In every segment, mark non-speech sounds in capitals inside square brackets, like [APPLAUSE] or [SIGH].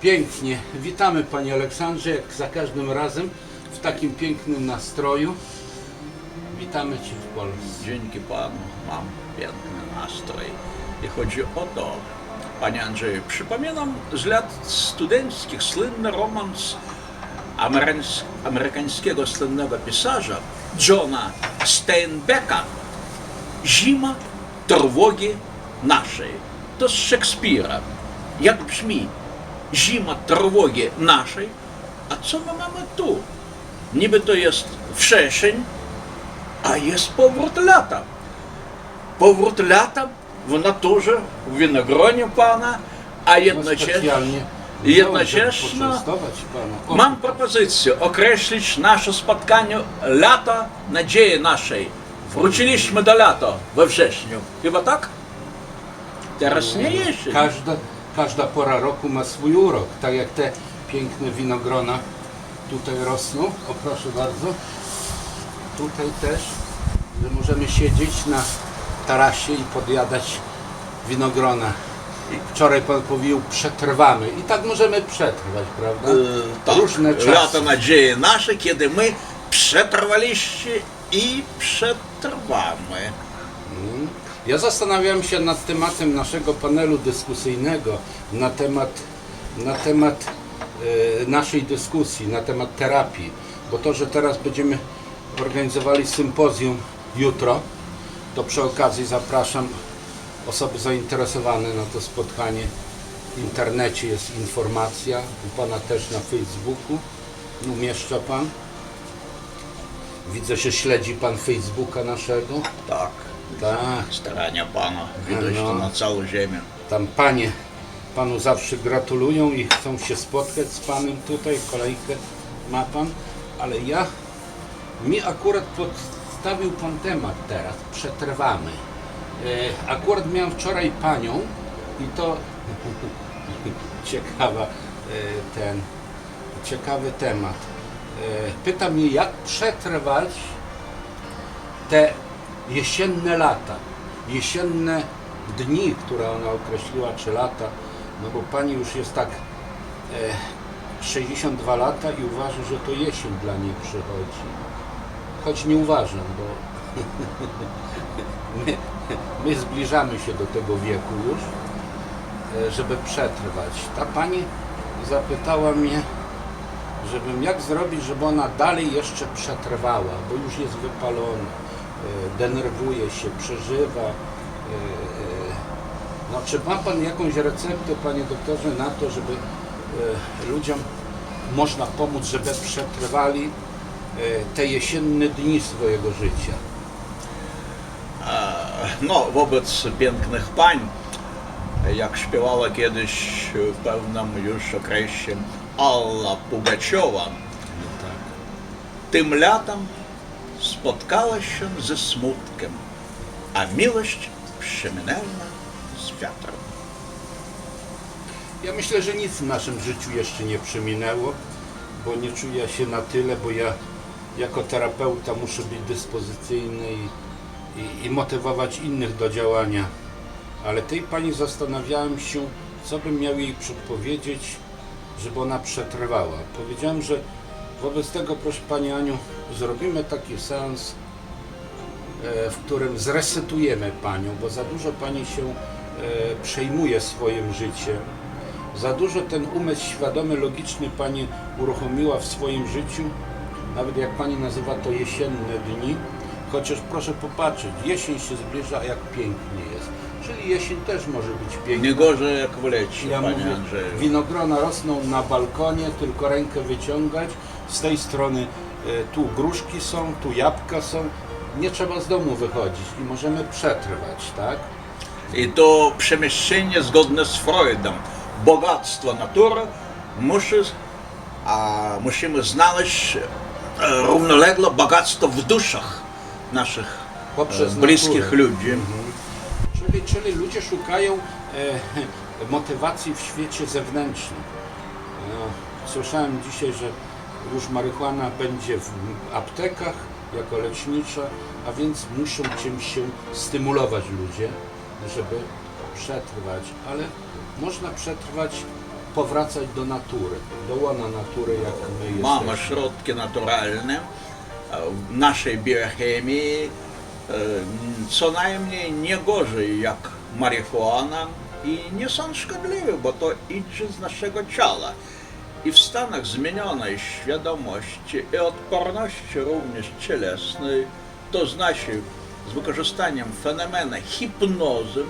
Pięknie. Witamy Panie Aleksandrze, jak za każdym razem w takim pięknym nastroju. Witamy Cię w Polsce. Dzięki Panu mam piękny nastrój. I chodzi o to, Panie Andrzeju, przypominam z lat studenckich słynny romans amerykańs- amerykańskiego słynnego pisarza Johna Steinbecka Zima trwogi naszej. To z Szekspira. Jak brzmi Zima trwogi naszej, a co my mamy tu? Niby to jest wrzesień, a jest powrót lata. Powrót lata w naturze, w winogronie Pana, a No, jednocześnie, jednocześnie mam propozycję określić nasze spotkanie lata nadziei naszej. Wróciliśmy do lata we wrześniu. Chyba tak? Teraz nie jesień. Każda, każda pora roku ma swój urok, tak jak te piękne winogrona tutaj rosną. O proszę bardzo. Tutaj też, że możemy siedzieć na tarasie i podjadać winogrona. Wczoraj Pan powiedział, przetrwamy. I tak możemy przetrwać, prawda? E, tak, Różne czasy. lata nadziei nasze, kiedy my przetrwaliście i przetrwamy. Ja zastanawiałem się nad tematem naszego panelu dyskusyjnego, na temat, na temat e, naszej dyskusji, na temat terapii, bo to, że teraz będziemy organizowali sympozjum jutro, to przy okazji zapraszam osoby zainteresowane na to spotkanie. W internecie jest informacja, u Pana też na Facebooku, umieszcza Pan. Widzę, że śledzi Pan Facebooka naszego. Tak, Tak. starania Pana widać No. to na całą ziemię. Tam panie panu zawsze gratulują i chcą się spotkać z panem tutaj, kolejkę ma pan, ale ja mi akurat podstawił pan temat teraz, przetrwamy. E, akurat miałem wczoraj panią i to [LAUGHS] ciekawa e, ten ciekawy temat. E, pyta mnie jak przetrwać te jesienne lata, jesienne dni, które ona określiła, czy lata, no bo pani już jest tak e, 62 lata i uważa, że to jesień dla niej przychodzi. Choć nie uważam, bo [LAUGHS] my, my zbliżamy się do tego wieku już, e, żeby przetrwać. Ta pani zapytała mnie, żebym jak zrobić, żeby ona dalej jeszcze przetrwała, bo już jest wypalona, denerwuje się, przeżywa. e, e, No, czy ma Pan jakąś receptę, Panie doktorze, na to, żeby e, ludziom można pomóc, żeby przetrwali e, te jesienne dni swojego życia? No, wobec pięknych pań, jak śpiewała kiedyś w pewnym już okresie Alla Pugaciowa, tym latem spotkała się ze smutkiem, a miłość przeminęła z wiatrem. Ja myślę, że nic w naszym życiu jeszcze nie przeminęło, bo nie czuję się na tyle, bo ja jako terapeuta muszę być dyspozycyjny i, i, i motywować innych do działania. Ale tej pani zastanawiałem się, co bym miał jej przedpowiedzieć, żeby ona przetrwała. Powiedziałem, że wobec tego, proszę Pani Aniu, zrobimy taki seans, e, w którym zresetujemy Panią, bo za dużo Pani się e, przejmuje swoim życiem. Za dużo ten umysł świadomy, logiczny Pani uruchomiła w swoim życiu, nawet jak Pani nazywa to jesienne dni, chociaż proszę popatrzeć, jesień się zbliża, a jak pięknie jest. Czyli jesień też może być piękna. Nie gorzej jak w lecie, Ja panie mówię, Andrzeju. winogrona rosną na balkonie, tylko rękę wyciągać. Z tej strony e, tu gruszki są, tu jabłka są. Nie trzeba z domu wychodzić i możemy przetrwać, tak? I to przemieszczenie zgodne z Freudem. Bogactwo natury musi, a musimy znaleźć e, równolegle bogactwo w duszach naszych e, Poprzez bliskich naturę. ludzi. Czyli, czyli ludzie szukają e, motywacji w świecie zewnętrznym. No, słyszałem dzisiaj, że już marihuana będzie w aptekach jako lecznicza, a więc muszą czymś się stymulować ludzie, żeby przetrwać. Ale można przetrwać powracać do natury, do łona natury, jak my Mamy jesteśmy. środki naturalne e, w naszej biochemii e, co najmniej nie gorzej jak marihuana i nie są szkodliwe, bo to idzie z naszego ciała. I w stanach zmienionej świadomości i odporności również cielesnej, to znaczy z wykorzystaniem fenomenu hipnozy,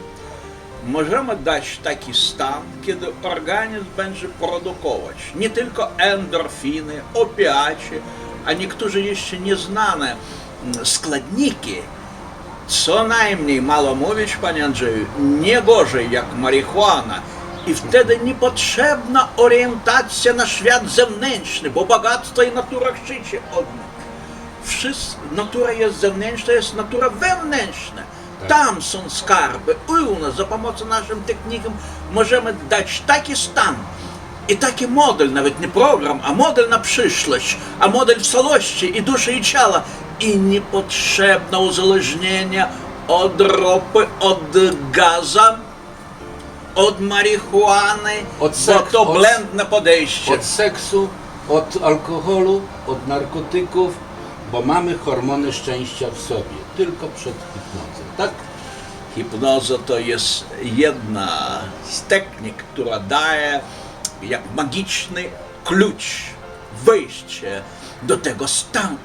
możemy dać taki stan, kiedy organizm będzie produkować nie tylko endorfiny, opiacie, a niektórzy jeszcze nieznane mm, składniki, co najmniej mało mówić, panie Andrzeju, nie gorzej jak marihuana. I wtedy niepotrzebna orientacja na świat zewnętrzny, bo bogactwo i natura chrzcie od nich. Wszystko, natura jest zewnętrzna, jest natura wewnętrzna. Tak. Tam są skarby. U nas za pomocą naszym technikom możemy dać taki stan i taki model, nawet nie program, a model na przyszłość, a model w całości i duszy i ciała. I niepotrzebne uzależnienie od ropy, od gaza, od marihuany, Od bo seks- to od- blędne podejście. Od seksu, od alkoholu, od narkotyków, bo mamy hormony szczęścia w sobie, tylko przed hipnozą, tak? Hipnoza to jest jedna z technik, która daje jak magiczny klucz, wejście do tego stanu.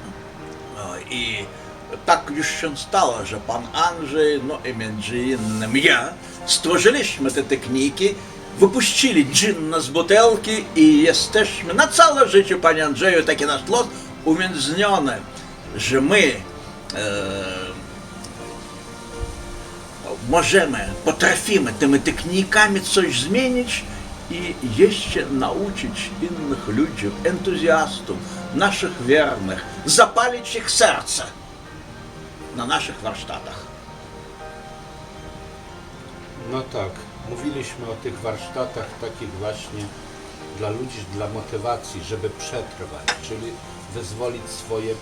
No i tak już się stało, że pan Andrzej, no i między innym ja, stworzyliśmy te techniki, wypuścili dżin z butelki i jesteśmy na całe życie, panie Andrzeju, taki nasz los umiędzyniony, że my e, możemy, potrafimy tymi technikami coś zmienić i jeszcze nauczyć innych ludzi, entuzjastów, naszych wiernych, zapalić ich serce na naszych warsztatach. No tak, mówiliśmy o tych warsztatach takich właśnie dla ludzi, dla motywacji, żeby przetrwać, czyli wyzwolić swoje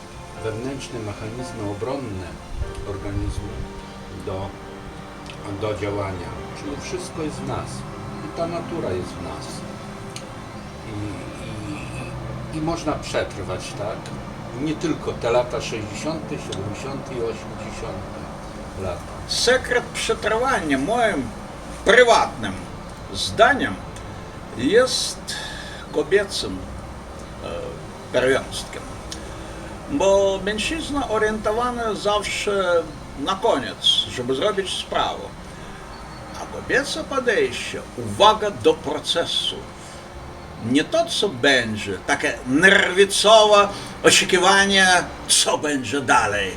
wewnętrzne mechanizmy obronne organizmu do, do działania. Czyli wszystko jest w nas i ta natura jest w nas. I, i, i można przetrwać, tak? Nie tylko te lata 60., 70. i 80. lata. Sekret przetrwania moim prywatnym zdaniem jest kobiecym e, pierwiastkiem. Bo mężczyzna orientowany zawsze na koniec, żeby zrobić sprawę. A kobiece podejście, uwaga do procesu. Nie to, co będzie, takie nerwicowe oczekiwanie, co będzie dalej.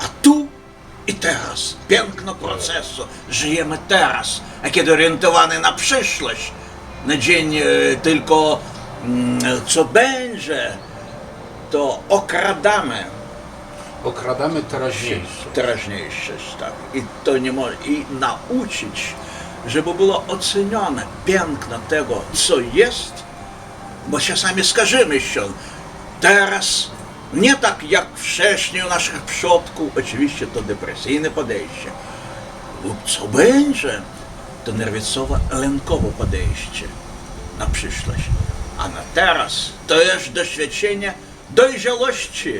A tu i teraz, piękno procesu, żyjemy teraz, a kiedy orientowany na przyszłość, na dzień e, tylko mm, co będzie, to okradamy Okradamy teraźniejsze. teraźniejszość, tak. I to nie może, i nauczyć, żeby było ocenione piękno tego, co jest, bo czasami skarżymy się, teraz nie tak jak wcześniej u naszych przodków, oczywiście to depresyjne podejście, lub co będzie, to nerwicowo-lękowe podejście na przyszłość. A na teraz to jest doświadczenie dojrzałości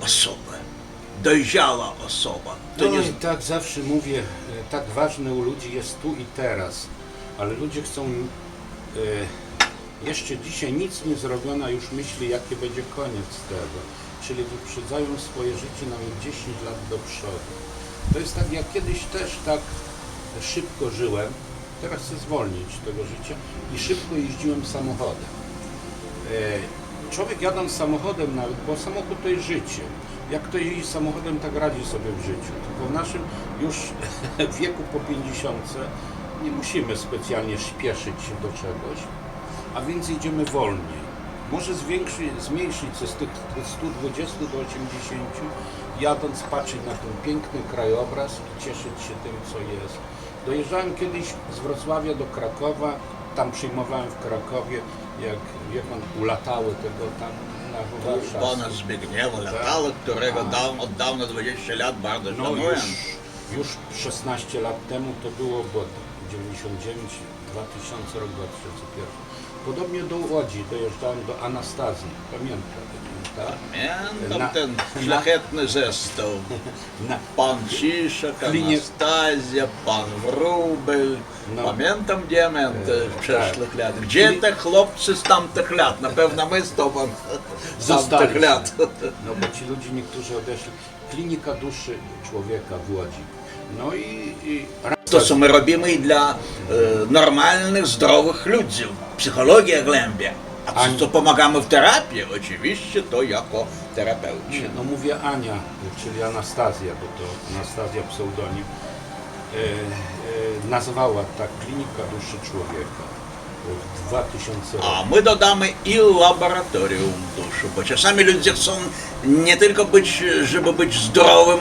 osoby, dojrzała osoba. To To nie i tak zawsze mówię, e, tak ważne u ludzi jest tu i teraz, ale ludzie chcą e, jeszcze dzisiaj nic nie zrobione, a już myśli jaki będzie koniec tego. Czyli wyprzedzają swoje życie nawet 10 lat do przodu. To jest tak, jak kiedyś też tak szybko żyłem, teraz chcę zwolnić tego życia i szybko jeździłem samochodem. E, Człowiek jadąc samochodem nawet, bo samochód to jest życie. Jak ktoś jeździ samochodem, tak radzi sobie w życiu. Tylko w naszym już [LAUGHS] wieku po 50 nie musimy specjalnie śpieszyć się do czegoś, a więc jedziemy wolniej. Może zwiększyć, zmniejszyć ze z tych 120 do 80, jadąc patrzeć na ten piękny krajobraz i cieszyć się tym, co jest. Dojeżdżałem kiedyś z Wrocławia do Krakowa, tam przyjmowałem w Krakowie, jak wie pan, ulatały tego tam na Warszawskim. Pana Zbigniewa Latala, którego A. dał, od dawna 20 lat bardzo No szanuję. już, już 16 lat temu to było, bo 99, 2000, rok 2001. Podobnie do Łodzi dojeżdżałem do Anastazji, pamiętam, tak? Pamiętam Na- ten szlachetny zestaw. [LAUGHS] Na, Pan Ciszek, Klinie- Anastazja, pan Wróbel. No. Pamiętam diamenty E, w przeszłych tak. latach. Gdzie Kli- te chłopcy z tamtych lat? Na pewno my z tobą [LAUGHS] z tamtych Zostaliśmy. lat. No bo ci ludzie niektórzy odeszli. Klinika duszy człowieka w Łodzi. No i, i To, co my robimy dla e, normalnych, zdrowych ludzi. Psychologia głębia. A Ani- co, co pomagamy w terapii? Oczywiście to jako terapeuci. Nie, no mówię Ania, czyli Anastazja, bo to Anastazja pseudonim, e, e, nazwała tak Klinika Duszy Człowieka w 2000 roku. A my dodamy i laboratorium duszy, bo czasami ludzie chcą nie tylko być, żeby być zdrowym,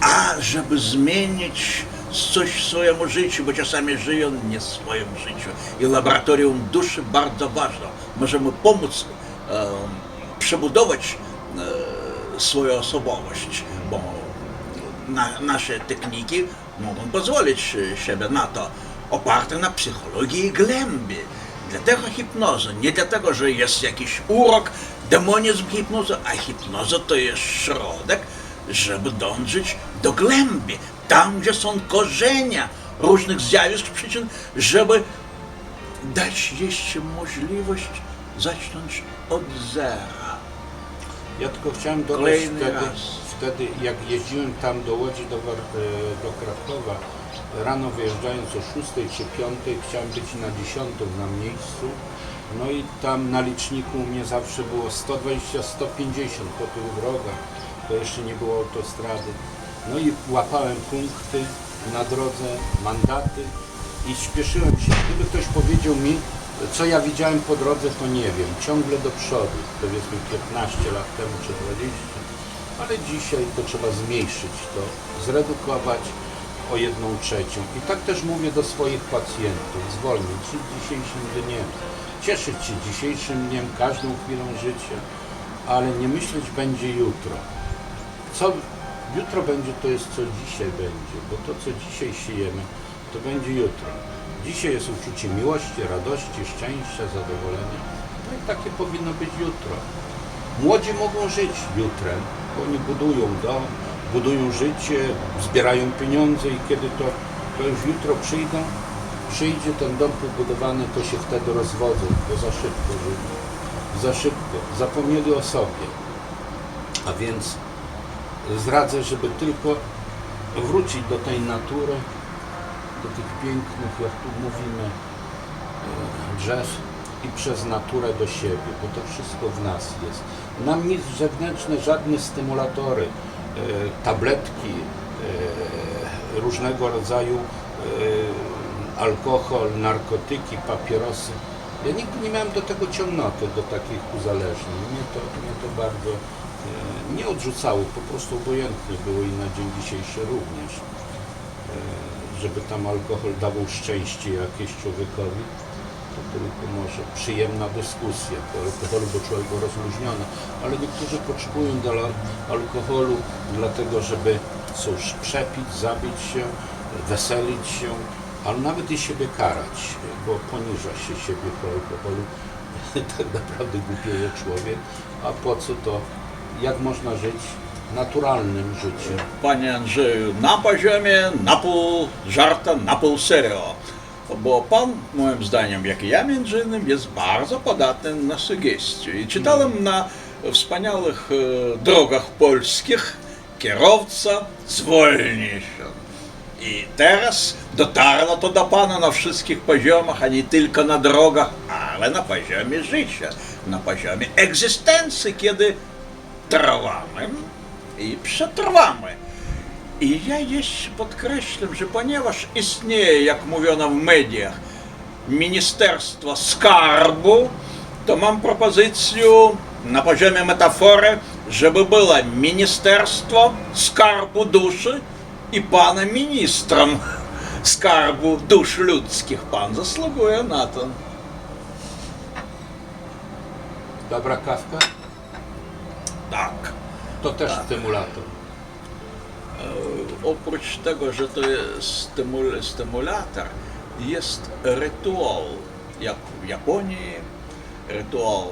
a żeby zmienić coś w swoim życiu, bo czasami żyją nie w swoim życiu. I laboratorium duszy bardzo ważne. Możemy pomóc e, przebudować e, swoją osobowość, bo na, nasze techniki mogą pozwolić e, siebie na to, oparte na psychologii głębi. Dlatego hipnoza, nie dlatego, że jest jakiś urok, demonizm hipnozy, a hipnoza to jest środek, żeby dążyć do głębi, tam gdzie są korzenia różnych zjawisk, przyczyn, żeby dać jeszcze możliwość zacząć od zera. Ja tylko chciałem dodać Kolejny wtedy, raz. wtedy, jak jeździłem tam do Łodzi, do, War- e, do Krakowa, rano wyjeżdżając o 6 czy 5, chciałem być na 10 na miejscu. No i tam na liczniku u mnie zawsze było 120-150 po tych drogach. To jeszcze nie było autostrady. No i łapałem punkty na drodze, mandaty i śpieszyłem się. Gdyby ktoś powiedział mi, co ja widziałem po drodze, to nie wiem. Ciągle do przodu, powiedzmy 15 lat temu czy 20. Ale dzisiaj to trzeba zmniejszyć to, zredukować o jedną trzecią. I tak też mówię do swoich pacjentów, zwolnić się dzisiejszym dniem, cieszyć się dzisiejszym dniem, każdą chwilą życia, ale nie myśleć będzie jutro. Co jutro będzie, to jest co dzisiaj będzie, bo to co dzisiaj siejemy, to będzie jutro. Dzisiaj jest uczucie miłości, radości, szczęścia, zadowolenia. No i takie powinno być jutro. Młodzi mogą żyć jutrem, bo oni budują dom, budują życie, zbierają pieniądze i kiedy to, to już jutro przyjdą, przyjdzie ten dom pobudowany, to się wtedy rozwodzą, bo za szybko żyją. Za szybko. Zapomnieli o sobie. A więc zradzę, żeby tylko wrócić do tej natury, do tych pięknych, jak tu mówimy, e, drzew i przez naturę do siebie, bo to wszystko w nas jest. Nam nic zewnętrzne, żadne stymulatory, e, tabletki, e, różnego rodzaju alkohol, narkotyki, papierosy. Ja nigdy nie miałem do tego ciągnoty, do takich uzależnień. Mnie to, mnie to bardzo nie odrzucało, po prostu obojętne było i na dzień dzisiejszy również. E, żeby tam alkohol dawał szczęście jakieś człowiekowi, to tylko może przyjemna dyskusja po alkoholu, bo człowiek był rozluźniony, ale niektórzy potrzebują do al- alkoholu dlatego, żeby cóż, przepić, zabić się, weselić się, ale nawet i siebie karać, bo poniża się siebie po alkoholu. [LAUGHS] tak naprawdę głupieje człowiek, a po co to, jak można żyć naturalnym życiem? Panie Andrzeju, na poziomie na pół żarta, na pół serio. Bo pan, moim zdaniem, jak i ja między innymi, jest bardzo podatny na sugestie. I czytałem na wspaniałych e, drogach polskich kierowca zwolni się. I teraz dotarło to do pana na wszystkich poziomach, a nie tylko na drogach, ale na poziomie życia, na poziomie egzystencji, kiedy trwamy i przetrwamy. I ja jeszcze podkreślam, że ponieważ istnieje, jak mówiono w mediach, Ministerstwo Skarbu, to mam propozycję na poziomie metafory, żeby było Ministerstwo Skarbu Duszy i pana ministrem Skarbu Dusz Ludzkich. Pan zasługuje na to. Dobra kawka? Tak. To też stymulator. E, oprócz tego, że to jest stymul, stymulator, jest rytuał, jak w Japonii, rytuał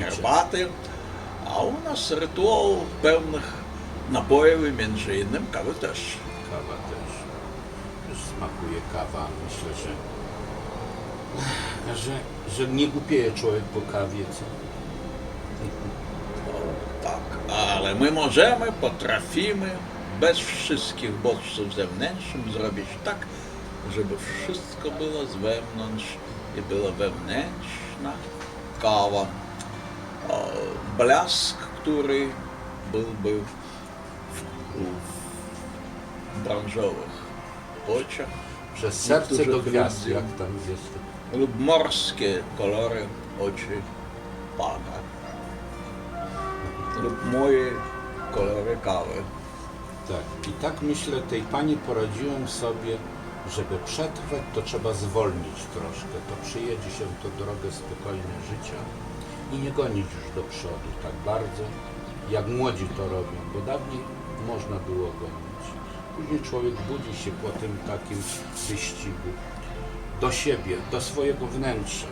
herbaty, a u nas rytuał pewnych napojów, między innymi kawy też. Kawa też. Też smakuje kawa. Myślę, że, że, że nie głupieje człowiek po kawie, co? Ale my możemy, potrafimy bez wszystkich bodźców zewnętrznych zrobić tak, żeby wszystko było z wewnątrz i była wewnętrzna kawa. O, Blask, który byłby w, w branżowych oczach Przez serce do gwiazd, jak tam jest. lub morskie kolory oczy Pana lub moje kolory kawy. Tak. I tak myślę, tej pani poradziłem sobie, żeby przetrwać, to trzeba zwolnić troszkę. To przyjedzie się to drogę spokojnie życia i nie gonić już do przodu tak bardzo, jak młodzi to robią, bo dawniej można było gonić. Później człowiek budzi się po tym takim wyścigu do siebie, do swojego wnętrza,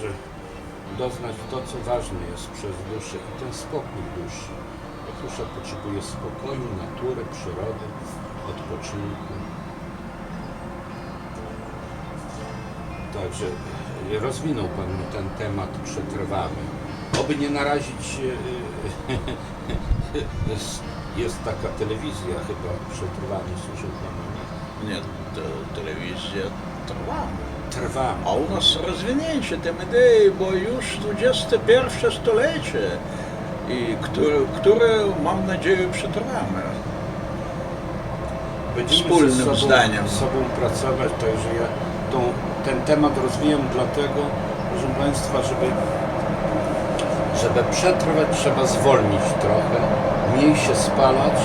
że doznać to, co ważne jest przez duszę i ten spokój duszy. Bo dusza potrzebuje spokoju, natury, przyrody, odpoczynku. Także e, rozwinął Pan ten temat, przetrwamy. Oby nie narazić się, e, [LAUGHS] jest, jest taka telewizja chyba, przetrwamy, słyszał Pan? Nie, to telewizja trwa. A u nas rozwinięcie tej idei, bo już XXI stulecie, i które, które mam nadzieję przetrwamy. Będziemy Wspólnym ze sobą, zdaniem. z sobą pracować, także ja tą, ten temat rozwijam dlatego, proszę Państwa, żeby, żeby przetrwać trzeba zwolnić trochę, mniej się spalać,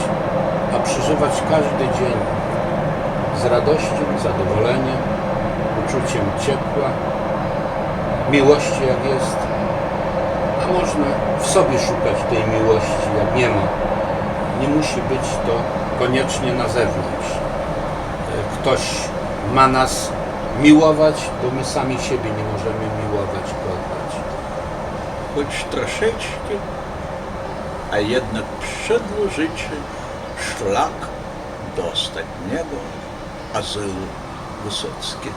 a przeżywać każdy dzień z radością, zadowoleniem, uczuciem ciepła, miłości jak jest, a można w sobie szukać tej miłości, jak nie ma. Nie musi być to koniecznie na zewnątrz. E, Ktoś ma nas miłować, bo my sami siebie nie możemy miłować, kochać. choć troszeczkę, a jednak przedłużycie szlak do ostatniego azylu Wysockiego.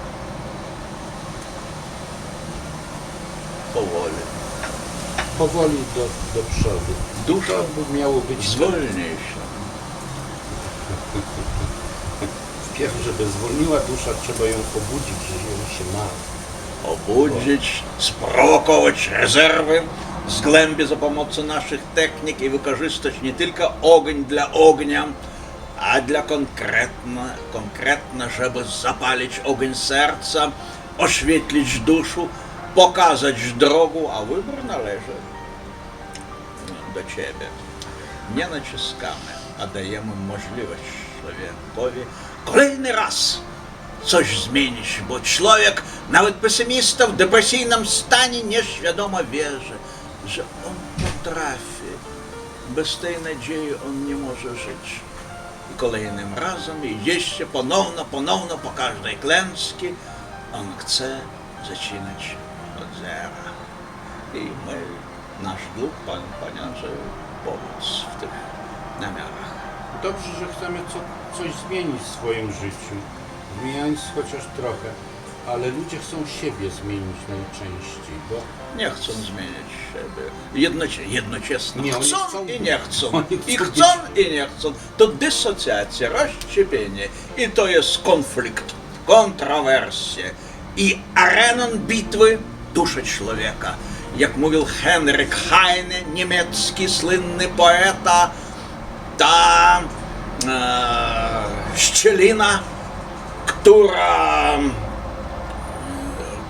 Powoli. Powoli do, do przodu. Dusza by miało być zwolniej się. Wpierw, żeby zwolniła dusza, trzeba ją obudzić, że ją się ma. Obudzić, sprowokować rezerwy, zgłębie za pomocą naszych technik i wykorzystać nie tylko ogień dla ognia, a dla konkretno, konkretno, żeby zapalić ogień serca, oświetlić duszu, pokazać drogę, a wybór należy do Ciebie. Nie naciskamy, a dajemy możliwość człowiekowi kolejny raz coś zmienić, bo człowiek, nawet pesymista w depresyjnym stanie nieświadomo wierzy, że on potrafi. Bez tej nadziei on nie może żyć. I kolejnym razem, i jeszcze ponowno, ponowno po każdej klęsce, on chce zaczynać I my, nasz dług, pan, panie Andrzeju, pomóc w tych namiarach. Dobrze, że chcemy co, coś zmienić w swoim życiu, zmieniając chociaż trochę, ale ludzie chcą siebie zmienić najczęściej, bo Nie chcą zmieniać siebie. Jednocze, jednocześnie Nie, oni chcą, chcą- i nie chcą. oni I chcą chcą i nie chcą. To dysocjacja, rozszczepienie. I to jest konflikt, kontrowersje. I areną bitwy dusza człowieka. Jak mówił Henryk Heine, niemiecki słynny poeta, ta e, szczelina, która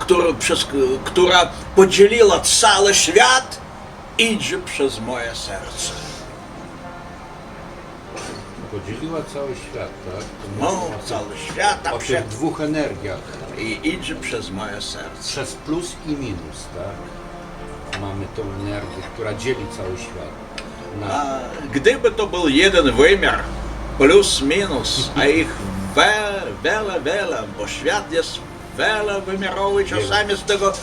która, przez, która podzieliła cały świat, idzie przez moje serce. Podzieliła cały świat, tak? To No, o cały świat, a o prze... tych dwóch energiach, i idzie przez moje serce. przez plus i minus, tak? Mamy tą energię, która dzieli cały świat. Na, A gdyby to był jeden wymiar, plus minus, a [LAUGHS] ich Wele, wiele, wiele, bo świat jest wiele wymiarowy. Czasami z tego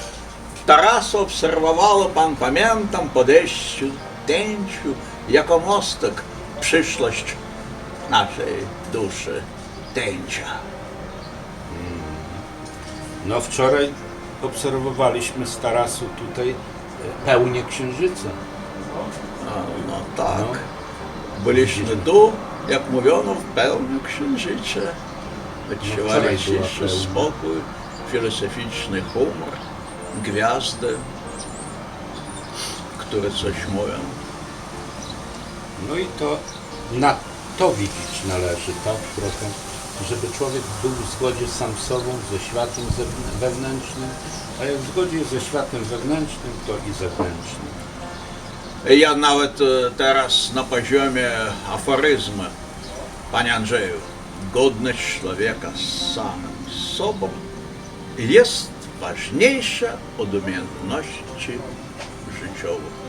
Tarasa obserwowało pan, pamiętam, podejściu tęciu, jako mostek, przyszłość naszej duszy, tęcia. No wczoraj obserwowaliśmy z tarasu tutaj e, pełnię księżyca. No, no tak. No. Byliśmy tu, jak mówiono, w pełnym księżycie. wczoraj Odczuwali była pełnia. spokój, filozoficzny humor, gwiazdy, które coś mówią. No i to na to widzieć należy, tak? Trochę, żeby człowiek był w zgodzie sam sobą, ze światem wewnętrznym, a jak w zgodzie ze światem wewnętrznym, to i zewnętrznym. Ja nawet e, teraz na poziomie aforyzmu, panie Andrzeju, godność człowieka z samym sobą jest ważniejsza od umiejętności życiowych.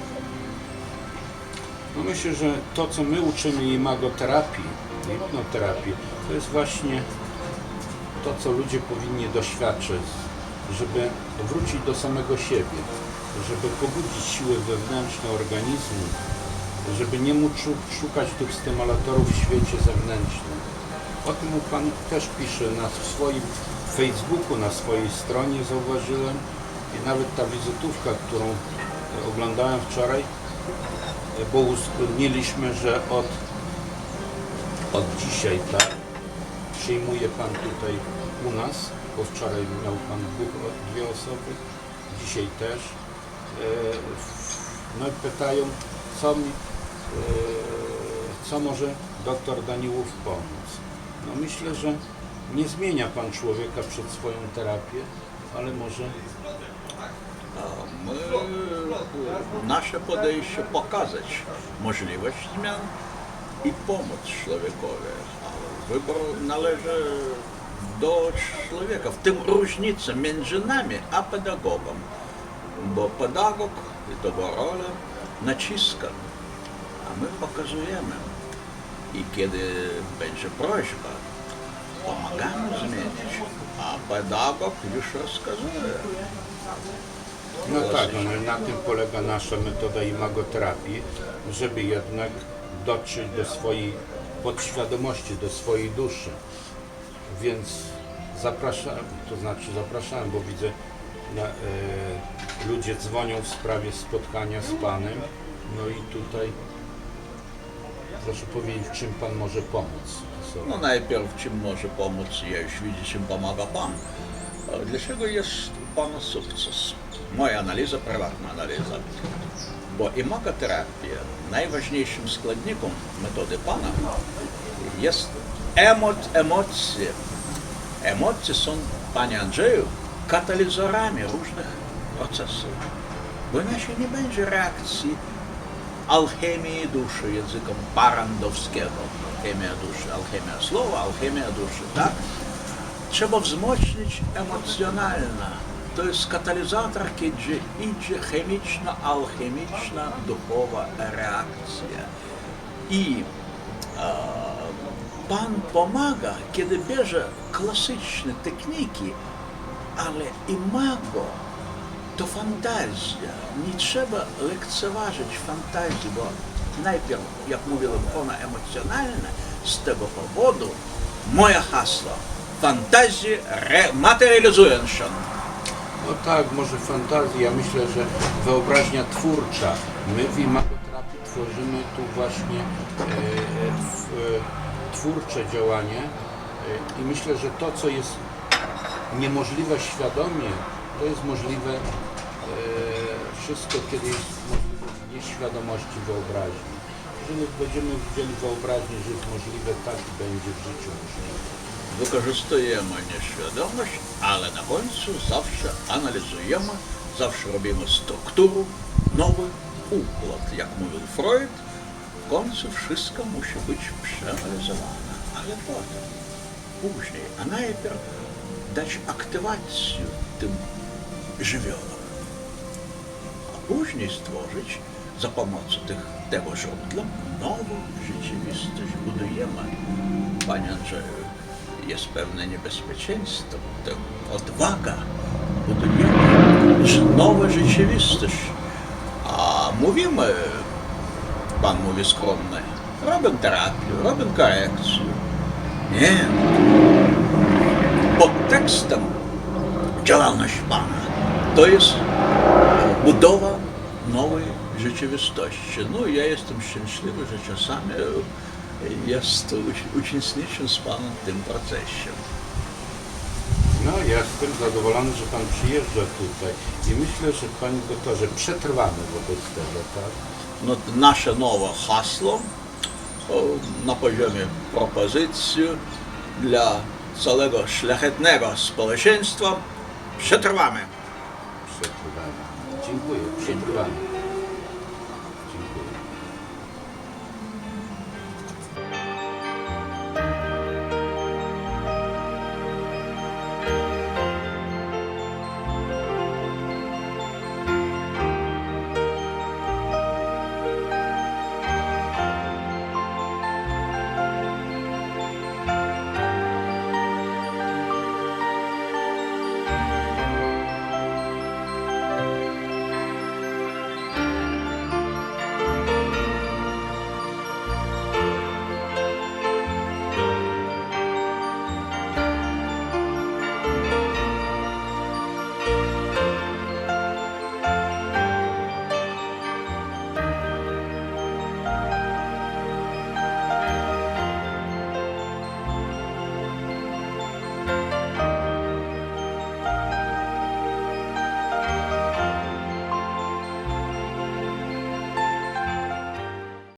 No myślę, że to, co my uczymy imagoterapii, hipnoterapii, to jest właśnie to, co ludzie powinni doświadczyć, żeby wrócić do samego siebie, żeby pobudzić siły wewnętrzne organizmu, żeby nie móc szu- szukać tych stymulatorów w świecie zewnętrznym. O tym Pan też pisze na swoim Facebooku, na swojej stronie zauważyłem i nawet ta wizytówka, którą oglądałem wczoraj, bo uzgodniliśmy, że od, od dzisiaj tak, przyjmuje Pan tutaj u nas, bo wczoraj miał Pan dwóch, dwie osoby, dzisiaj też. E, No i pytają, co, mi, e, co może doktor Daniłów pomóc. No myślę, że nie zmienia Pan człowieka przed swoją terapię, ale może A my, nasze podejście pokazać możliwość zmian i pomóc człowiekowi. Ale wybór należy do człowieka. W tym różnica między nami a pedagogiem. Bo pedagog i tego rolę naciska, a my pokazujemy. I kiedy będzie prośba, pomagamy zmienić, a pedagog już rozkazuje. No tak, no, na tym polega nasza metoda imagoterapii, żeby jednak dotrzeć do swojej podświadomości, do swojej duszy. Więc zapraszam, to znaczy zapraszałem, bo widzę, na, e, ludzie dzwonią w sprawie spotkania z Panem. No i tutaj proszę powiedzieć, czym Pan może pomóc. No najpierw czym może pomóc, widzę, czym pomaga Pan. Dlaczego jest u Pana sukces? Moja analiza, prywatna analiza. Bo imagoterapia, najważniejszym składnikiem metody Pana jest emot, emocje. Emocje są, Panie Andrzeju, katalizorami różnych procesów. Bo inaczej nie będzie reakcji alchemii duszy językiem parandowskiego. Alchemia duszy, alchemia słowa, alchemia duszy, tak? Trzeba wzmocnić emocjonalna. To jest katalizator, kiedy idzie chemiczna, alchemiczna, duchowa reakcja. I e, Pan pomaga, kiedy bierze klasyczne techniki, ale imago to fantazja. Nie trzeba lekceważyć fantazji, bo najpierw, jak mówiłem, ona emocjonalna. Z tego powodu moje hasło fantazje re- materializują się. No tak, może fantazja. Ja myślę, że wyobraźnia twórcza. My w imagoterapii tworzymy tu właśnie e, w, e, twórcze działanie e, i myślę, że to, co jest niemożliwe świadomie, to jest możliwe e, wszystko, kiedy jest możliwe nieświadomości wyobraźni. Jeżeli będziemy widzieli wyobraźnię, że jest możliwe, tak będzie w życiu możliwe. Wykorzystujemy nieświadomość, ale na końcu zawsze analizujemy, zawsze robimy strukturę, nowy układ. Jak mówił Freud, w końcu wszystko musi być przeanalizowane, ale potem, później, a najpierw dać aktywację tym żywiołom, a później stworzyć za pomocą tych, tego źródła nową rzeczywistość. Budujemy, Panie Andrzeju. Jest pewne niebezpieczeństwo, to odwaga budujemy ż- nową rzeczywistość. A mówimy, pan mówi skromnie, robię terapię, robię korekcję. Nie. Pod tekstem działalność pana to jest budowa nowej rzeczywistości. No ja jestem szczęśliwy, że czasami jest uczestniczę z panem w tym procesie. No, ja jestem zadowolony, że Pan przyjeżdża tutaj i myślę, że Panie doktorze, przetrwamy wobec tego, tak? No, nasze nowe hasło o, na poziomie propozycji dla całego szlachetnego społeczeństwa przetrwamy. Przetrwamy. Dziękuję, przetrwamy.